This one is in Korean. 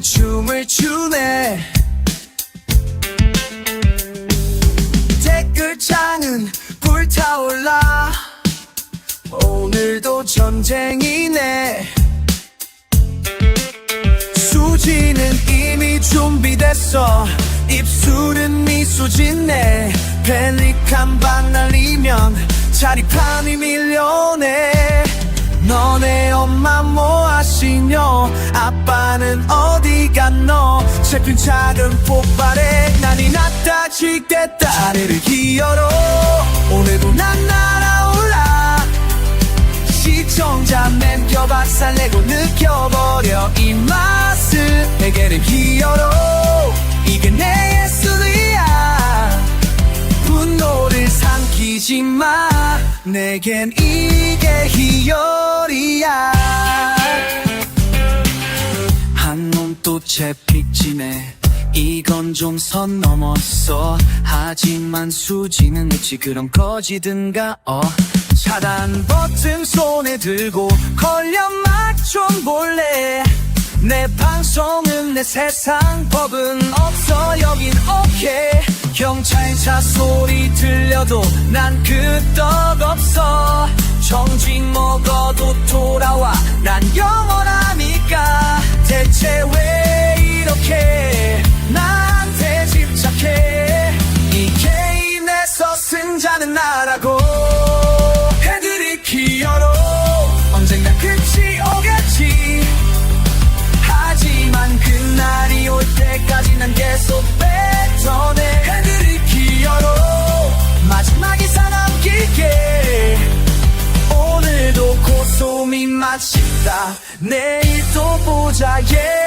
춤을 추네. 댓글창은 불타올라. 오늘도 전쟁이네. 수지는 이미 준비됐어. 입술은 미소 짓네. 펠리칸 방 날리면 자리판이 엄마 뭐 하시뇨 아빠는 어디 갔노 채핀 작은 폭발에 난이 났다 쥐겠다. 아래를 기어로 오늘도 난 날아올라. 시청자 맨표 박살내고 느껴버려. 이 맛을 내게를 기어로. 이게 내 예술이야. 분노를 삼키지 마. 내겐 이게 희열이야 한놈 또 채픽지네 이건 좀 선 넘었어. 하지만 수지는 했지 그럼 꺼지든가 어. 차단 버튼 손에 들고 걸려 맛좀 볼래. 내 방송은 내 세상 법은 없어. 여긴 오케이 경찰차 소리 들려도 난 끄떡 없어. 정직 먹어도 나라고 애들이 기어로 언젠가 끝이 오겠지. 하지만 그날이 올 때까지 난 계속 뱉어내 애들이 기어로 마지막 이 사 남길게. 오늘도 고소미 맛있다. 내일 또 보자. yeah